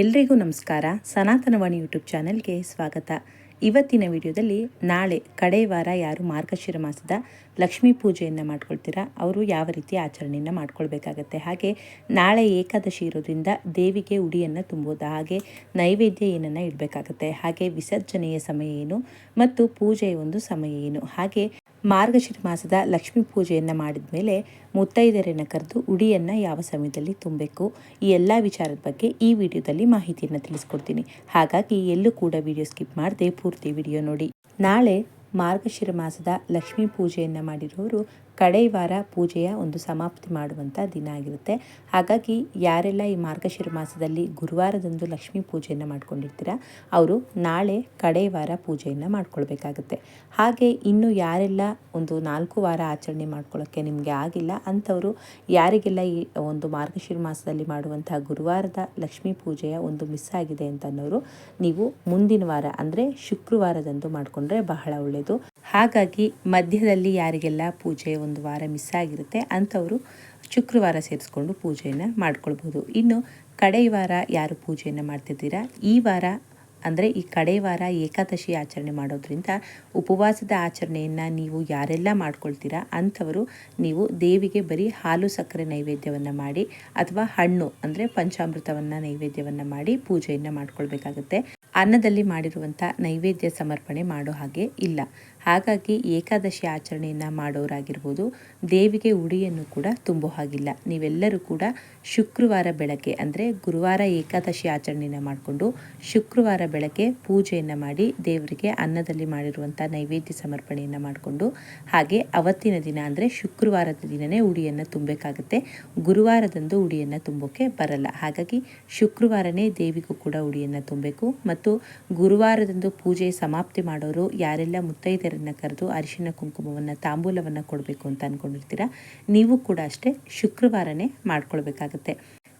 ಎಲ್ರಿಗೂ ನಮಸ್ಕಾರ. ಸನಾತನವಾಣಿ ಯೂಟ್ಯೂಬ್ ಚಾನೆಲ್ಗೆ ಸ್ವಾಗತ. ಇವತ್ತಿನ ವಿಡಿಯೋದಲ್ಲಿ ನಾಳೆ ಕಡೆ ವಾರ ಯಾರು ಮಾರ್ಗಶಿರ ಮಾಸದ ಲಕ್ಷ್ಮೀ ಪೂಜೆಯನ್ನು ಮಾಡ್ಕೊಳ್ತೀರಾ? ಅವರು ಯಾವ ರೀತಿ ಆಚರಣೆಯನ್ನು ಮಾಡ್ಕೊಳ್ಬೇಕಾಗತ್ತೆ? ಹಾಗೆ ನಾಳೆ ಏಕಾದಶಿ ಇರೋದ್ರಿಂದ ದೇವಿಗೆ ಉಡಿಯನ್ನು ತುಂಬೋದು. ಹಾಗೆ ನೈವೇದ್ಯ ಏನನ್ನು ಇಡಬೇಕಾಗತ್ತೆ? ಹಾಗೆ ವಿಸರ್ಜನೆಯ ಸಮಯ ಏನು? ಮತ್ತು ಪೂಜೆಯ ಒಂದು ಸಮಯ ಏನು? ಹಾಗೆ ಮಾರ್ಗಶಿರ ಮಾಸದ ಲಕ್ಷ್ಮೀ ಪೂಜೆಯನ್ನು ಮಾಡಿದ ಮೇಲೆ ಮುತ್ತೈದೆಯರನ್ನು ಕರೆದು ಉಡಿಯನ್ನು ಯಾವ ಸಮಯದಲ್ಲಿ ತುಂಬಬೇಕು? ಈ ಎಲ್ಲ ವಿಚಾರದ ಬಗ್ಗೆ ಈ ವಿಡಿಯೋದಲ್ಲಿ ಮಾಹಿತಿಯನ್ನು ತಿಳಿಸ್ಕೊಡ್ತೀನಿ. ಹಾಗಾಗಿ ಎಲ್ಲೂ ಕೂಡ ವಿಡಿಯೋ ಸ್ಕಿಪ್ ಮಾಡದೆ ಪೂರ್ತಿ ವಿಡಿಯೋ ನೋಡಿ. ನಾಳೆ ಮಾರ್ಗಶಿರ ಮಾಸದ ಲಕ್ಷ್ಮೀ ಪೂಜೆಯನ್ನು ಮಾಡಿರೋರು ಕಡೆ ವಾರ ಪೂಜೆಯ ಒಂದು ಸಮಾಪ್ತಿ ಮಾಡುವಂಥ ದಿನ ಆಗಿರುತ್ತೆ. ಹಾಗಾಗಿ ಯಾರೆಲ್ಲ ಈ ಮಾರ್ಗಶಿರ ಮಾಸದಲ್ಲಿ ಗುರುವಾರದಂದು ಲಕ್ಷ್ಮೀ ಪೂಜೆಯನ್ನು ಮಾಡ್ಕೊಂಡಿರ್ತೀರ, ಅವರು ನಾಳೆ ಕಡೆ ವಾರ ಪೂಜೆಯನ್ನು ಮಾಡ್ಕೊಳ್ಬೇಕಾಗುತ್ತೆ. ಹಾಗೆ ಇನ್ನು ಯಾರೆಲ್ಲ ಒಂದು ನಾಲ್ಕು ವಾರ ಆಚರಣೆ ಮಾಡ್ಕೊಳ್ಳೋಕ್ಕೆ ನಿಮಗೆ ಆಗಿಲ್ಲ, ಅಂಥವರು ಯಾರಿಗೆಲ್ಲ ಈ ಒಂದು ಮಾರ್ಗಶಿರ ಮಾಸದಲ್ಲಿ ಮಾಡುವಂತಹ ಗುರುವಾರದ ಲಕ್ಷ್ಮೀ ಪೂಜೆಯ ಒಂದು ಮಿಸ್ ಆಗಿದೆ ಅಂತ ನೀವು ಮುಂದಿನ ವಾರ, ಅಂದರೆ ಶುಕ್ರವಾರದಂದು ಮಾಡಿಕೊಂಡ್ರೆ ಬಹಳ ಒಳ್ಳೆಯದು ಹಾಗಾಗಿ ಮಧ್ಯದಲ್ಲಿ ಯಾರಿಗೆಲ್ಲ ಪೂಜೆ ಒಂದು ವಾರ ಮಿಸ್ ಆಗಿರುತ್ತೆ, ಅಂಥವರು ಶುಕ್ರವಾರ ಸೇರಿಸ್ಕೊಂಡು ಪೂಜೆಯನ್ನು ಮಾಡ್ಕೊಳ್ಬೋದು. ಇನ್ನು ಕಡೆಯ ವಾರ ಯಾರು ಪೂಜೆಯನ್ನು ಮಾಡ್ತಿದ್ದೀರಾ? ಈ ವಾರ ಅಂದರೆ ಈ ಕಡೆ ವಾರ ಏಕಾದಶಿ ಆಚರಣೆ ಮಾಡೋದ್ರಿಂದ ಉಪವಾಸದ ಆಚರಣೆಯನ್ನು ನೀವು ಯಾರೆಲ್ಲ ಮಾಡ್ಕೊಳ್ತೀರಾ ಅಂಥವರು ನೀವು ದೇವಿಗೆ ಬರೀ ಹಾಲು ಸಕ್ಕರೆ ನೈವೇದ್ಯವನ್ನು ಮಾಡಿ ಅಥವಾ ಹಣ್ಣು ಅಂದರೆ ಪಂಚಾಮೃತವನ್ನು ನೈವೇದ್ಯವನ್ನು ಮಾಡಿ ಪೂಜೆಯನ್ನು ಮಾಡ್ಕೊಳ್ಬೇಕಾಗುತ್ತೆ. ಅನ್ನದಲ್ಲಿ ಮಾಡಿರುವಂಥ ನೈವೇದ್ಯ ಸಮರ್ಪಣೆ ಮಾಡೋ ಹಾಗೆ ಇಲ್ಲ. ಹಾಗಾಗಿ ಏಕಾದಶಿ ಆಚರಣೆಯನ್ನು ಮಾಡೋರಾಗಿರ್ಬೋದು. ದೇವಿಗೆ ಉಡಿಯನ್ನು ಕೂಡ ತುಂಬೋ ಹಾಗಿಲ್ಲ ನೀವೆಲ್ಲರೂ ಕೂಡ ಶುಕ್ರವಾರ ಬೆಳಗ್ಗೆ ಅಂದರೆ ಗುರುವಾರ ಏಕಾದಶಿ ಆಚರಣೆಯನ್ನು ಮಾಡಿಕೊಂಡು ಶುಕ್ರವಾರ ಬೆಳಗ್ಗೆ ಪೂಜೆಯನ್ನು ಮಾಡಿ ದೇವರಿಗೆ ಅನ್ನದಲ್ಲಿ ಮಾಡಿರುವಂಥ ನೈವೇದ್ಯ ಸಮರ್ಪಣೆಯನ್ನು ಮಾಡಿಕೊಂಡು ಹಾಗೆ ಅವತ್ತಿನ ದಿನ ಅಂದರೆ ಶುಕ್ರವಾರದ ದಿನವೇ ಉಡಿಯನ್ನು ತುಂಬಬೇಕಾಗುತ್ತೆ. ಗುರುವಾರದಂದು ಉಡಿಯನ್ನು ತುಂಬೋಕ್ಕೆ ಬರಲ್ಲ. ಹಾಗಾಗಿ ಶುಕ್ರವಾರನೇ ದೇವಿಗೂ ಕೂಡ ಉಡಿಯನ್ನು ತುಂಬಬೇಕು. ಮತ್ತು ಗುರುವಾರದಂದು ಪೂಜೆ ಸಮಾಪ್ತಿ ಮಾಡೋರು ಯಾರೆಲ್ಲ ಮುತ್ತೈದೆಯರನ್ನು ಕರೆದು ಅರಿಶಿನ ಕುಂಕುಮವನ್ನು, ತಾಂಬೂಲವನ್ನು ಕೊಡಬೇಕು ಅಂತ ಅಂದ್ಕೊಂಡಿರ್ತೀರ ನೀವು ಕೂಡ ಅಷ್ಟೇ ಶುಕ್ರವಾರನೇ ಮಾಡ್ಕೊಳ್ಬೇಕಾಗತ್ತೆ.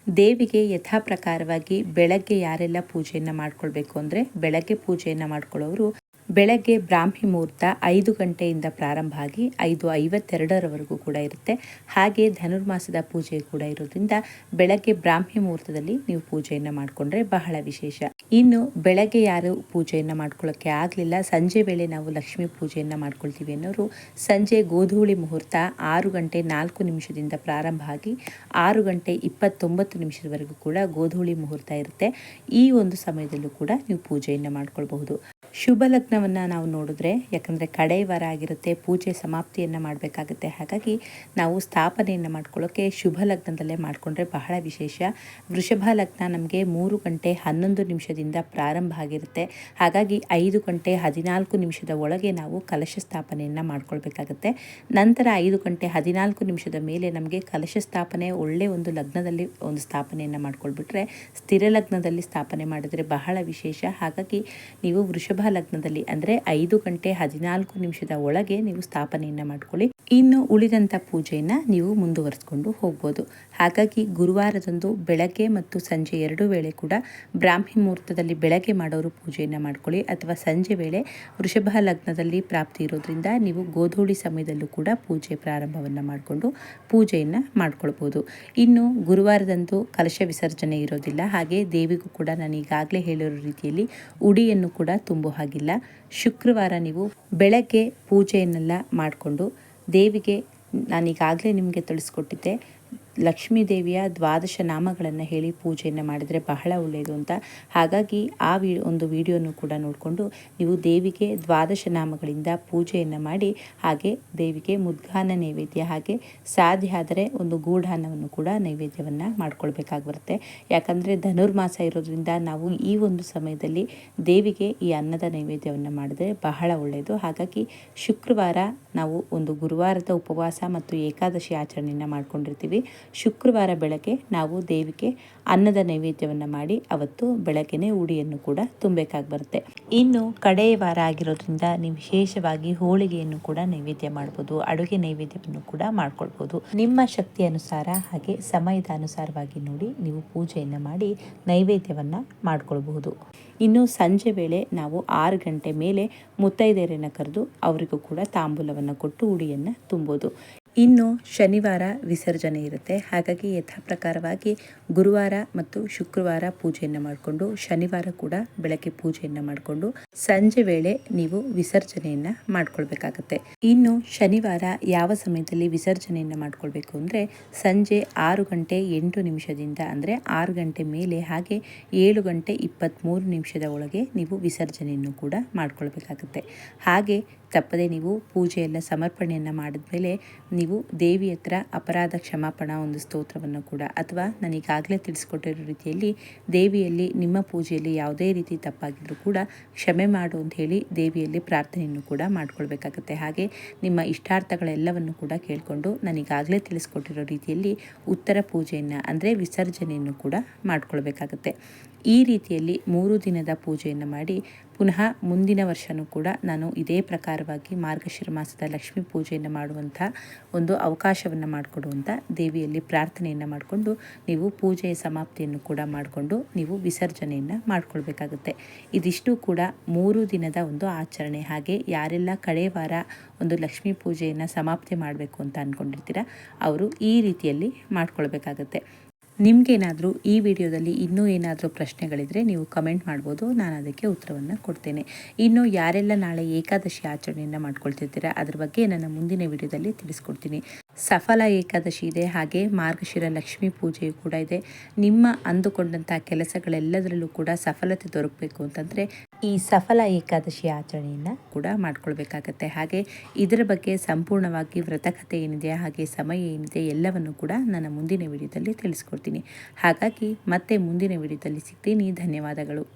ದೇವಿಗೆ ಯಥಾ ಪ್ರಕಾರವಾಗಿ ಬೆಳಗ್ಗೆ ಯಾರೆಲ್ಲ ಪೂಜೆಯನ್ನು ಮಾಡ್ಕೊಳ್ಬೇಕು ಅಂದರೆ ಬೆಳಗ್ಗೆ ಪೂಜೆಯನ್ನು ಮಾಡ್ಕೊಳ್ಳೋರು ಬೆಳಗ್ಗೆ ಬ್ರಾಹ್ಮಿ ಮುಹೂರ್ತ ಐದು ಗಂಟೆಯಿಂದ ಪ್ರಾರಂಭ ಆಗಿ ಐದು ಐವತ್ತೆರಡರವರೆಗೂ ಕೂಡ ಇರುತ್ತೆ. ಹಾಗೆ ಧನುರ್ಮಾಸದ ಪೂಜೆ ಕೂಡ ಇರೋದ್ರಿಂದ ಬೆಳಗ್ಗೆ ಬ್ರಾಹ್ಮಿ ಮುಹೂರ್ತದಲ್ಲಿ ನೀವು ಪೂಜೆಯನ್ನು ಮಾಡಿಕೊಂಡ್ರೆ ಬಹಳ ವಿಶೇಷ. ಇನ್ನು ಬೆಳಗ್ಗೆ ಯಾರು ಪೂಜೆಯನ್ನು ಮಾಡ್ಕೊಳ್ಳೋಕ್ಕೆ ಆಗಲಿಲ್ಲ, ಸಂಜೆ ವೇಳೆ ನಾವು ಲಕ್ಷ್ಮೀ ಪೂಜೆಯನ್ನು ಮಾಡ್ಕೊಳ್ತೀವಿ ಅನ್ನೋರು ಸಂಜೆ ಗೋಧೂಳಿ ಮುಹೂರ್ತ ಆರು ಗಂಟೆ ನಾಲ್ಕು ನಿಮಿಷದಿಂದ ಪ್ರಾರಂಭ ಆಗಿ ಆರು ಗಂಟೆ ಇಪ್ಪತ್ತೊಂಬತ್ತು ನಿಮಿಷದವರೆಗೂ ಕೂಡ ಗೋಧೂಳಿ ಮುಹೂರ್ತ ಇರುತ್ತೆ. ಈ ಒಂದು ಸಮಯದಲ್ಲೂ ಕೂಡ ನೀವು ಪೂಜೆಯನ್ನು ಮಾಡ್ಕೊಳ್ಬಹುದು. ಶುಭ ಲಗ್ನವನ್ನು ನಾವು ನೋಡಿದ್ರೆ, ಯಾಕಂದರೆ ಕಡೆ ವಾರ ಆಗಿರುತ್ತೆ, ಪೂಜೆ ಸಮಾಪ್ತಿಯನ್ನು ಮಾಡಬೇಕಾಗುತ್ತೆ. ಹಾಗಾಗಿ ನಾವು ಸ್ಥಾಪನೆಯನ್ನು ಮಾಡ್ಕೊಳ್ಳೋಕ್ಕೆ ಶುಭ ಲಗ್ನದಲ್ಲೇ ಮಾಡಿಕೊಂಡ್ರೆ ಬಹಳ ವಿಶೇಷ. ವೃಷಭ ಲಗ್ನ ನಮಗೆ ಮೂರು ಗಂಟೆ ಹನ್ನೊಂದು ನಿಮಿಷದಿಂದ ಪ್ರಾರಂಭ ಆಗಿರುತ್ತೆ. ಹಾಗಾಗಿ ಐದು ಗಂಟೆ ಹದಿನಾಲ್ಕು ನಿಮಿಷದ ಒಳಗೆ ನಾವು ಕಲಶ ಸ್ಥಾಪನೆಯನ್ನು ಮಾಡ್ಕೊಳ್ಬೇಕಾಗತ್ತೆ. ನಂತರ ಐದು ಗಂಟೆ ಹದಿನಾಲ್ಕು ನಿಮಿಷದ ಮೇಲೆ ನಮಗೆ ಕಲಶ ಸ್ಥಾಪನೆ ಒಳ್ಳೆಯ ಒಂದು ಲಗ್ನದಲ್ಲಿ ಒಂದು ಸ್ಥಾಪನೆಯನ್ನು ಮಾಡ್ಕೊಳ್ಬಿಟ್ರೆ, ಸ್ಥಿರ ಲಗ್ನದಲ್ಲಿ ಸ್ಥಾಪನೆ ಮಾಡಿದರೆ ಬಹಳ ವಿಶೇಷ. ಹಾಗಾಗಿ ನೀವು ವೃಷಭ ಲಗ್ನದಲ್ಲಿ ಅಂದರೆ ಐದು ಗಂಟೆ ಹದಿನಾಲ್ಕು ನಿಮಿಷದ ಒಳಗೆ ನೀವು ಸ್ಥಾಪನೆಯನ್ನು ಮಾಡ್ಕೊಳ್ಳಿ. ಇನ್ನು ಉಳಿದಂಥ ಪೂಜೆಯನ್ನು ನೀವು ಮುಂದುವರಿಸ್ಕೊಂಡು ಹೋಗ್ಬೋದು. ಹಾಗಾಗಿ ಗುರುವಾರದಂದು ಬೆಳಗ್ಗೆ ಮತ್ತು ಸಂಜೆ ಎರಡು ವೇಳೆ ಕೂಡ ಬ್ರಾಹ್ಮಿ ಮುಹೂರ್ತದಲ್ಲಿ ಬೆಳಗ್ಗೆ ಮಾಡೋರು ಪೂಜೆಯನ್ನು ಮಾಡ್ಕೊಳ್ಳಿ. ಅಥವಾ ಸಂಜೆ ವೇಳೆ ವೃಷಭ ಲಗ್ನದಲ್ಲಿ ಪ್ರಾಪ್ತಿ ಇರೋದ್ರಿಂದ ನೀವು ಗೋಧೂಳಿ ಸಮಯದಲ್ಲೂ ಕೂಡ ಪೂಜೆ ಪ್ರಾರಂಭವನ್ನು ಮಾಡಿಕೊಂಡು ಪೂಜೆಯನ್ನು ಮಾಡ್ಕೊಳ್ಬೋದು. ಇನ್ನು ಗುರುವಾರದಂದು ಕಲಶ ವಿಸರ್ಜನೆ ಇರೋದಿಲ್ಲ. ಹಾಗೆ ದೇವಿಗೂ ಕೂಡ ನಾನು ಈಗಾಗಲೇ ಹೇಳಿರೋ ರೀತಿಯಲ್ಲಿ ಉಡಿಯನ್ನು ಕೂಡ ತುಂಬೋ ಹಾಗಿಲ್ಲ. ಶುಕ್ರವಾರ ನೀವು ಬೆಳಗ್ಗೆ ಪೂಜೆಯನ್ನೆಲ್ಲ ಮಾಡಿಕೊಂಡು ದೇವಿಗೆ ನಾನೀಗಾಗಲೇ ನಿಮಗೆ ತಿಳಿಸ್ಕೊಟ್ಟಿದ್ದೆ. ಲಕ್ಷ್ಮೀ ದೇವಿಯ ದ್ವಾದಶ ನಾಮಗಳನ್ನು ಹೇಳಿ ಪೂಜೆಯನ್ನು ಮಾಡಿದರೆ ಬಹಳ ಒಳ್ಳೆಯದು ಅಂತ. ಹಾಗಾಗಿ ಆ ವಿ, ಒಂದು ವಿಡಿಯೋನು ಕೂಡ ನೋಡಿಕೊಂಡು ನೀವು ದೇವಿಗೆ ದ್ವಾದಶ ನಾಮಗಳಿಂದ ಪೂಜೆಯನ್ನು ಮಾಡಿ, ಹಾಗೆ ದೇವಿಗೆ ಮುದ್ಗಾನ ನೈವೇದ್ಯ ಹಾಗೆ ಸಾಧ್ಯ ಆದರೆ ಒಂದು ಗೂಢಾನವನ್ನು ಕೂಡ ನೈವೇದ್ಯವನ್ನು ಮಾಡ್ಕೊಳ್ಬೇಕಾಗಿ ಬರುತ್ತೆ ಯಾಕಂದರೆ ಧನುರ್ಮಾಸ ಇರೋದ್ರಿಂದ ನಾವು ಈ ಒಂದು ಸಮಯದಲ್ಲಿ ದೇವಿಗೆ ಈ ಅನ್ನದ ನೈವೇದ್ಯವನ್ನು ಮಾಡಿದರೆ ಬಹಳ ಒಳ್ಳೆಯದು. ಹಾಗಾಗಿ ಶುಕ್ರವಾರ ನಾವು ಒಂದು ಗುರುವಾರದ ಉಪವಾಸ ಮತ್ತು ಏಕಾದಶಿ ಆಚರಣೆಯನ್ನು ಮಾಡ್ಕೊಂಡಿರ್ತೀವಿ. ಶುಕ್ರವಾರ ಬೆಳಗ್ಗೆ ನಾವು ದೇವಿಗೆ ಅನ್ನದ ನೈವೇದ್ಯವನ್ನು ಮಾಡಿ ಅವತ್ತು ಬೆಳಗ್ಗೆನೆ ಉಡಿಯನ್ನು ಕೂಡ ತುಂಬಬೇಕಾಗಿ ಬರುತ್ತೆ. ಇನ್ನು ಕಡೆಯ ವಾರ ಆಗಿರೋದ್ರಿಂದ ನೀವು ವಿಶೇಷವಾಗಿ ಹೋಳಿಗೆಯನ್ನು ಕೂಡ ನೈವೇದ್ಯ ಮಾಡ್ಬೋದು, ಅಡುಗೆ ನೈವೇದ್ಯವನ್ನು ಕೂಡ ಮಾಡ್ಕೊಳ್ಬೋದು. ನಿಮ್ಮ ಶಕ್ತಿ ಅನುಸಾರ ಹಾಗೆ ಸಮಯದ ಅನುಸಾರವಾಗಿ ನೋಡಿ ನೀವು ಪೂಜೆಯನ್ನು ಮಾಡಿ ನೈವೇದ್ಯವನ್ನು ಮಾಡ್ಕೊಳ್ಬಹುದು. ಇನ್ನು ಸಂಜೆ ವೇಳೆ ನಾವು ಆರು ಗಂಟೆ ಮೇಲೆ ಮುತ್ತೈದೆಯರನ್ನು ಕರೆದು ಅವರಿಗೂ ಕೂಡ ತಾಂಬೂಲವನ್ನು ಕೊಟ್ಟು ಉಡಿಯನ್ನು ತುಂಬೋದು. ಇನ್ನು ಶನಿವಾರ ವಿಸರ್ಜನೆ ಇರುತ್ತೆ. ಹಾಗಾಗಿ ಯಥಾ ಪ್ರಕಾರವಾಗಿ ಗುರುವಾರ ಮತ್ತು ಶುಕ್ರವಾರ ಪೂಜೆಯನ್ನು ಮಾಡಿಕೊಂಡು, ಶನಿವಾರ ಕೂಡ ಬೆಳಗ್ಗೆ ಪೂಜೆಯನ್ನು ಮಾಡಿಕೊಂಡು, ಸಂಜೆ ವೇಳೆ ನೀವು ವಿಸರ್ಜನೆಯನ್ನು ಮಾಡ್ಕೊಳ್ಬೇಕಾಗತ್ತೆ. ಇನ್ನು ಶನಿವಾರ ಯಾವ ಸಮಯದಲ್ಲಿ ವಿಸರ್ಜನೆಯನ್ನು ಮಾಡ್ಕೊಳ್ಬೇಕು ಅಂದ್ರೆ, ಸಂಜೆ ಆರು ಗಂಟೆ ಎಂಟು ನಿಮಿಷದಿಂದ ಅಂದ್ರೆ ಆರು ಗಂಟೆ ಮೇಲೆ ಹಾಗೆ ಏಳು ಗಂಟೆ ಇಪ್ಪತ್ತ್ಮೂರು ನಿಮಿಷದ ಒಳಗೆ ನೀವು ವಿಸರ್ಜನೆಯನ್ನು ಕೂಡ ಮಾಡ್ಕೊಳ್ಬೇಕಾಗತ್ತೆ. ಹಾಗೆ ತಪ್ಪದೆ ನೀವು ಪೂಜೆಯೆಲ್ಲ ಸಮರ್ಪಣೆಯನ್ನು ಮಾಡಿದ್ಮೇಲೆ ನೀವು ದೇವಿ ಹತ್ರ ಅಪರಾಧ ಕ್ಷಮಾಪಣಾ ಒಂದು ಸ್ತೋತ್ರವನ್ನು ಕೂಡ ಅಥವಾ ನನಗಾಗಲೇ ತಿಳಿಸ್ಕೊಟ್ಟಿರೋ ರೀತಿಯಲ್ಲಿ ದೇವಿಯಲ್ಲಿ ನಿಮ್ಮ ಪೂಜೆಯಲ್ಲಿ ಯಾವುದೇ ರೀತಿ ತಪ್ಪಾಗಿದ್ದರೂ ಕೂಡ ಕ್ಷಮೆ ಮಾಡು ಅಂತ ಹೇಳಿ ದೇವಿಯಲ್ಲಿ ಪ್ರಾರ್ಥನೆಯನ್ನು ಕೂಡ ಮಾಡ್ಕೊಳ್ಬೇಕಾಗತ್ತೆ. ಹಾಗೆ ನಿಮ್ಮ ಇಷ್ಟಾರ್ಥಗಳೆಲ್ಲವನ್ನು ಕೂಡ ಕೇಳಿಕೊಂಡು ನನಗಾಗಲೇ ತಿಳಿಸ್ಕೊಟ್ಟಿರೋ ರೀತಿಯಲ್ಲಿ ಉತ್ತರ ಪೂಜೆಯನ್ನು ಅಂದರೆ ವಿಸರ್ಜನೆಯನ್ನು ಕೂಡ ಮಾಡ್ಕೊಳ್ಬೇಕಾಗತ್ತೆ. ಈ ರೀತಿಯಲ್ಲಿ ಮೂರು ದಿನದ ಪೂಜೆಯನ್ನು ಮಾಡಿ ಪುನಃ ಮುಂದಿನ ವರ್ಷವೂ ಕೂಡ ನಾನು ಇದೇ ಪ್ರಕಾರವಾಗಿ ಮಾರ್ಗಶಿರ ಮಾಸದ ಲಕ್ಷ್ಮೀ ಪೂಜೆಯನ್ನು ಮಾಡುವಂಥ ಒಂದು ಅವಕಾಶವನ್ನು ಮಾಡಿಕೊಡುವಂಥ ದೇವಿಯಲ್ಲಿ ಪ್ರಾರ್ಥನೆಯನ್ನು ಮಾಡಿಕೊಂಡು ನೀವು ಪೂಜೆಯ ಸಮಾಪ್ತಿಯನ್ನು ಕೂಡ ಮಾಡಿಕೊಂಡು ನೀವು ವಿಸರ್ಜನೆಯನ್ನು ಮಾಡಿಕೊಳ್ಬೇಕಾಗುತ್ತೆ. ಇದಿಷ್ಟು ಕೂಡ ಮೂರು ದಿನದ ಒಂದು ಆಚರಣೆ. ಹಾಗೆ ಯಾರೆಲ್ಲ ಕಡೆ ವಾರ ಒಂದು ಲಕ್ಷ್ಮೀ ಪೂಜೆಯನ್ನು ಸಮಾಪ್ತಿ ಮಾಡಬೇಕು ಅಂತ ಅಂದ್ಕೊಂಡಿರ್ತೀರ, ಅವರು ಈ ರೀತಿಯಲ್ಲಿ ಮಾಡ್ಕೊಳ್ಬೇಕಾಗತ್ತೆ. ನಿಮಗೇನಾದರೂ ಈ ವಿಡಿಯೋದಲ್ಲಿ ಇನ್ನೂ ಏನಾದರೂ ಪ್ರಶ್ನೆಗಳಿದ್ರೆ ನೀವು ಕಮೆಂಟ್ ಮಾಡ್ಬೋದು, ನಾನು ಅದಕ್ಕೆ ಉತ್ತರವನ್ನು ಕೊಡ್ತೇನೆ. ಇನ್ನು ಯಾರೆಲ್ಲ ನಾಳೆ ಏಕಾದಶಿ ಆಚರಣೆಯನ್ನು ಮಾಡ್ಕೊಳ್ತಿರ್ತೀರಾ, ಅದ್ರ ಬಗ್ಗೆ ನನ್ನ ಮುಂದಿನ ವಿಡಿಯೋದಲ್ಲಿ ತಿಳಿಸ್ಕೊಡ್ತೀನಿ. ಸಫಲ ಏಕಾದಶಿ ಇದೆ. ಹಾಗೆ ಮಾರ್ಗಶಿರ ಲಕ್ಷ್ಮೀ ಪೂಜೆಯು ಕೂಡ ಇದೆ. ನಿಮ್ಮ ಅಂದುಕೊಂಡಂಥ ಕೆಲಸಗಳೆಲ್ಲದರಲ್ಲೂ ಕೂಡ ಸಫಲತೆ ದೊರಕಬೇಕು ಅಂತಂದರೆ ಈ ಸಫಲ ಏಕಾದಶಿ ಆಚರಣೆಯನ್ನು ಕೂಡ ಮಾಡ್ಕೊಳ್ಬೇಕಾಗತ್ತೆ. ಹಾಗೆ ಇದರ ಬಗ್ಗೆ ಸಂಪೂರ್ಣವಾಗಿ ವ್ರತಕಥೆ ಏನಿದೆ, ಹಾಗೆ ಸಮಯ ಏನಿದೆ, ಎಲ್ಲವನ್ನು ಕೂಡ ನನ್ನ ಮುಂದಿನ ವಿಡಿಯೋದಲ್ಲಿ ತಿಳಿಸ್ಕೊಡ್ತೀನಿ. ಹಾಗಾಗಿ ಮತ್ತೆ ಮುಂದಿನ ವಿಡಿಯೋದಲ್ಲಿ ಸಿಗ್ತೀನಿ. ಧನ್ಯವಾದಗಳು.